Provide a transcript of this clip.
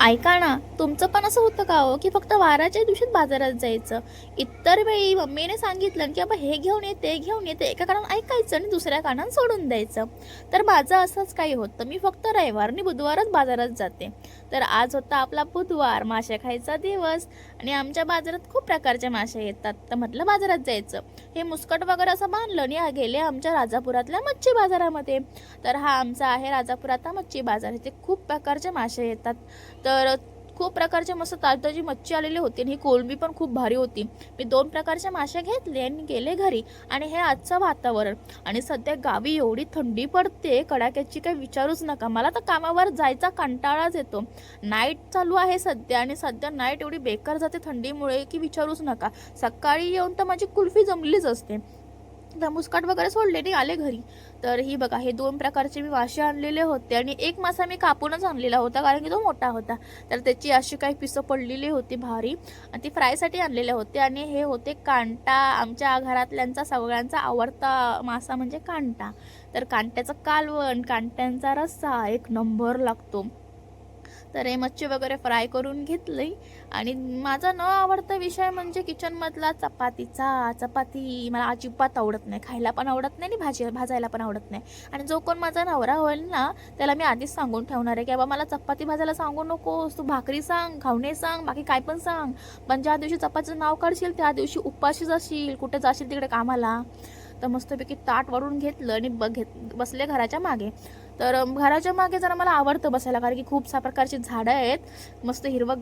ऐका ना तुमचं पण असं होतं का हो की फक्त वाराच्या दिवशीच बाजारात जायचं? इतर वेळी मम्मीने सांगितलं की बाबा हे घेऊन ये ते घेऊन ये. ते एका कानात ऐकायचं आणि दुसऱ्या कानानं सोडून द्यायचं. तर माझं असंच काही होतं. मी फक्त रविवार आणि बुधवारच बाजारात जाते. तर आज होता आपला बुधवार मासे खायचा दिवस आणि आमच्या बाजारात खूप प्रकारचे मासे येतात. तर म्हटलं बाजारात जायचं. हे मुस्कट वगैरे असं बांधलं आणि गेले आमच्या राजापुरातल्या मच्छी बाजारामध्ये. तर हा आमचा आहे राजापुरातला मच्छी बाजार. इथे खूप प्रकारचे मासे येतात. तर तर खूप प्रकारचे मस्त ताजताजी मच्छी आलेली होती आणि ही कोलंबी पण खूप भारी होती. मी दोन प्रकारचे मासे घेतले आणि गेले घरी आणि हे आजचं वातावरण. आणि सध्या गावी एवढी थंडी पडते कडाक्याची काही विचारूच नका. मला तर कामावर जायचा कंटाळाच येतो. नाईट चालू आहे सध्या आणि सध्या नाईट एवढी बेकार जाते थंडीमुळे की विचारूच नका. सकाळी येऊन तर माझी कुल्फी जमलीच असते. तर मुस्काट वगैरे सोडले आणि आले घरी. तर ही बघा हे दोन प्रकारचे मी मासे आणलेले होते आणि एक मासा मी कापूनच आणलेला होता कारण की तो मोठा होता. तर त्याची अशी काही पिसं पडलेली होती भारी. आणि ती फ्रायसाठी आणलेले होते आणि हे होते कांटा. आमच्या घरातल्यांचा सगळ्यांचा आवडता मासा म्हणजे कांटा. तर कांट्याचं कालवण कांट्यांचा रस्सा एक नंबर लागतो. तर हे मच्छी वगैरे फ्राय करून घेतली. आणि माझा न आवडता विषय म्हणजे किचनमधला चपातीचा. चपाती मला अजिबात आवडत नाही. खायला पण आवडत नाही आणि भाजी भाजायला पण आवडत नाही. आणि जो कोण माझा नवरा होईल ना त्याला मी आधीच सांगून ठेवणार आहे की बाबा मला चपाती भाजायला सांगू नकोस तू भाकरी सांग घावणे सांग बाकी काय पण सांग. पण ज्या दिवशी चपातीचं नाव काढशील त्या दिवशी उपाशी जाशील. कुठे जाशील तिकडे कामाला. तर मस्तपैकी ताट वरून घेतलं आणि ब घेत बसले घराच्या मागे. तर घराच्या मागे जरा मला आवडतं बसायला कारण की खूप सा प्रकारची झाडं आहेत. मस्त हिरवं